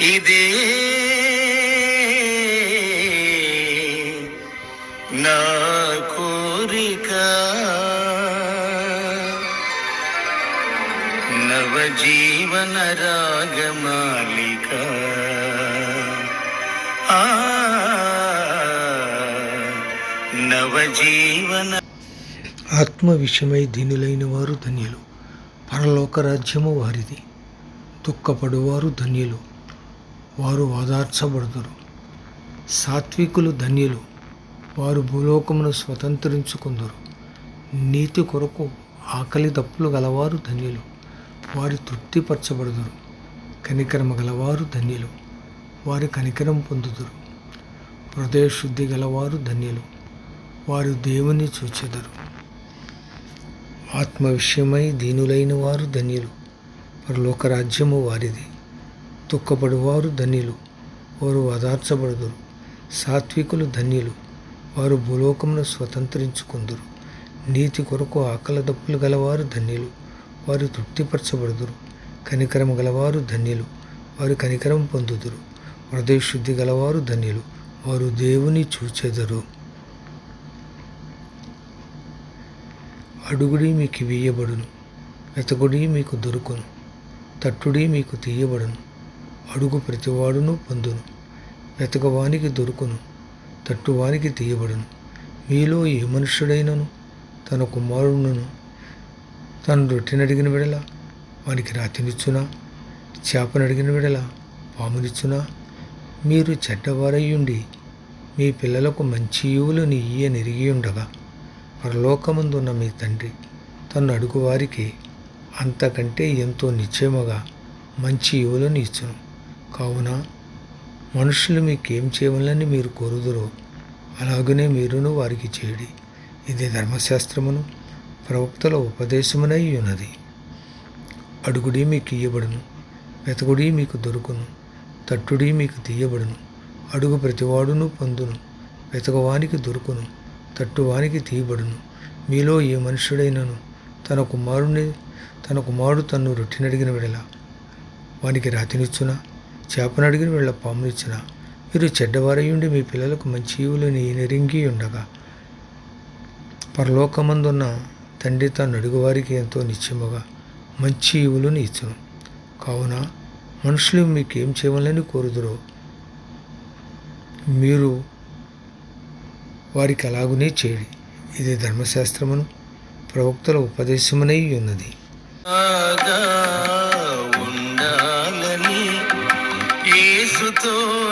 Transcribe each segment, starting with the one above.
ఇదే నా కోరిక. నవజీవన రాగమాలిక. ఆ నవజీవన ఆత్మ విషయమై ధనులైన వారు ధన్యులు. పరలోక రాజ్యము వారిది. దుఃఖపడువారు ధన్యులు. వారు ఓదార్చబడుదురు సాత్వికులు ధన్యులు వారు భూలోకమును స్వతంత్రించుకుందరు. నీతి కొరకు ఆకలి దప్పులు గలవారు ధన్యులు వారి తృప్తిపరచబడుదురు కనికరమ గలవారు ధన్యులు వారి కనికరం పొందుదురు. హృదయశుద్ధి గలవారు ధన్యులు వారు దేవుని చూచెదరు. ఆత్మ విషయమై దీనులైన వారు ధన్యులు పరలోకరాజ్యము వారిది. దుఃఖపడువారు ధన్యులు. వారు ఓదార్చబడుదురు సాత్వికులు ధన్యులు. వారు భూలోకమును స్వతంత్రించుకుందురు. నీతి కొరకు ఆకలదప్పులు గలవారు ధన్యులు. వారు తృప్తిపరచబడుదురు. కనికరం గలవారు ధన్యులు. వారు కనికరం పొందుదురు. హృదయశుద్ధి గలవారు ధన్యులు. వారు దేవుని చూచెదరు. అడుగుడి మీకు వేయబడును. వెతకుడి మీకు దొరుకును. తట్టుడి మీకు తీయబడును. అడుగు ప్రతివాడును పొందును. వెతకవానికి దొరుకును తట్టువానికి తీయబడును. మీలో ఏ మనుష్యుడైనను? తన కుమారుడును తను రొట్టెనడిగిన విడల వానికి రాతినిచ్చునా? చేపనడిగిన విడల పామునిచ్చునా? మీరు చెడ్డవారయ్యుండి మీ పిల్లలకు మంచి యువులను ఇయ్య నెరిగి ఉండగా పరలోకమందున్న మీ తండ్రి తను అడుగువారికి అంతకంటే ఎంతో నిశ్చయముగా మంచి యువులను ఇచ్చును. కావున మనుషులు మీకేం చేయవలని మీరు కోరుదురో అలాగనే మీరును వారికి చేయడి ఇది ధర్మశాస్త్రమును ప్రవక్తల ఉపదేశమునై ఉన్నది. అడుగుడి మీకు ఇయ్యబడును వెతకుడి మీకు దొరుకును తట్టుడి మీకు తీయబడును అడుగు ప్రతివాడును పొందును వెతకవానికి దొరుకును తట్టువానికి తీయబడును. మీలో ఏ మనుషుడైనను తన కుమారుని తన కుమారుడు తన్ను రొట్టినడిగిన విడల వానికి రాతినిచ్చునా? చేపనడిగిన వీళ్ళ పామునిచ్చునా మీరు చెడ్డవారయ్యుండి మీ పిల్లలకు మంచి ఈవులని నెరింగి ఉండగా పరలోకమందున్న తండ్రి తాను అడుగువారికి ఎంతో నిశ్చయముగా మంచి ఈవులను ఇచ్చును. కావున మనుషులు మీకేం చేయమని చేయవాలని కోరుదురో మీరు వారికి అలాగునే చేయడి. ఇది ధర్మశాస్త్రమును ప్రవక్తల ఉపదేశమునై ఉన్నది. tú.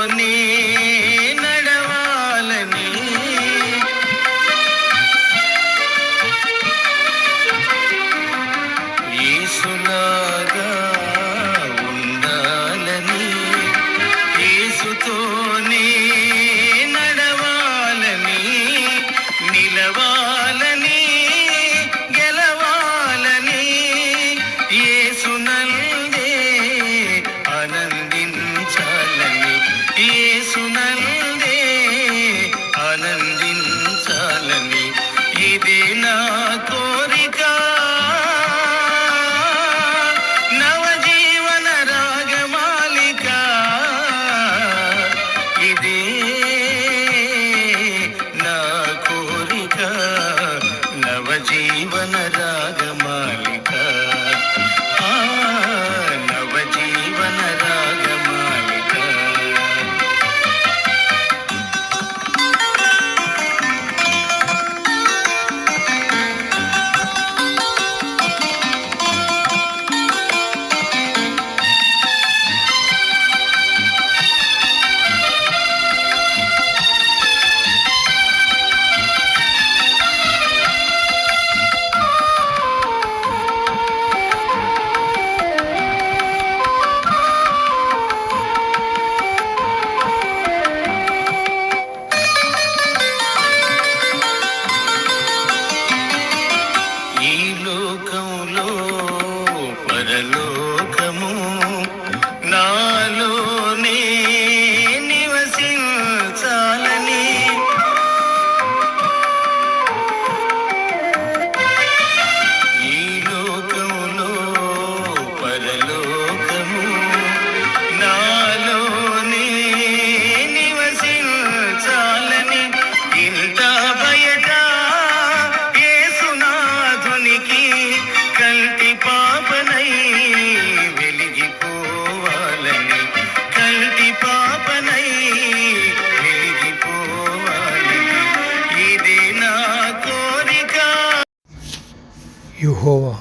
యుహోవా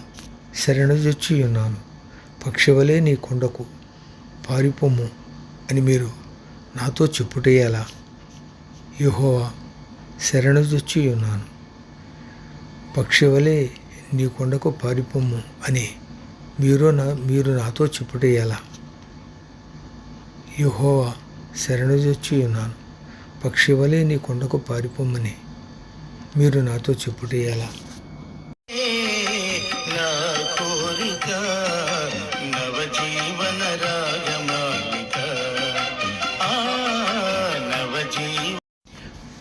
శరణజొచ్చి ఉన్నాను. పక్షివలే నీ కొండకు పారిపోము అని మీరు నాతో చెప్పుటేయాలా యుహోవా శరణజొచ్చి ఉన్నాను. పక్షివలే నీ కొండకు పారిపోము అని మీరు నా మీరు నాతో చెప్పుటేయాలా యుహోవా శరణజొచ్చి ఉన్నాను. పక్షివలే నీ కొండకు పారిపోమని మీరు నాతో చెప్పుటేయాలా కోరిక నవజీవన రాగమాలిక. నవజీవ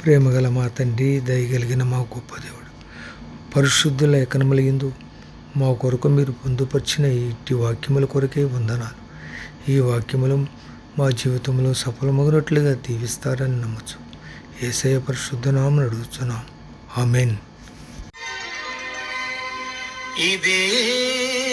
ప్రేమగల మా తండ్రి దయగలిగిన మా గొప్ప దేవుడు. పరిశుద్ధుల ఎకనమలిగిందు మా కొరకు మీరు పొందుపరిచిన ఇట్టి వాక్యముల కొరకే వందనాలు. ఈ వాక్యములు మా జీవితంలో సఫలమగినట్లుగా దీవిస్తారని నమ్మచ్చు ఏసయ పరిశుద్ధ నామని అడుగుతున్నాం ఆమెన్. ఇదే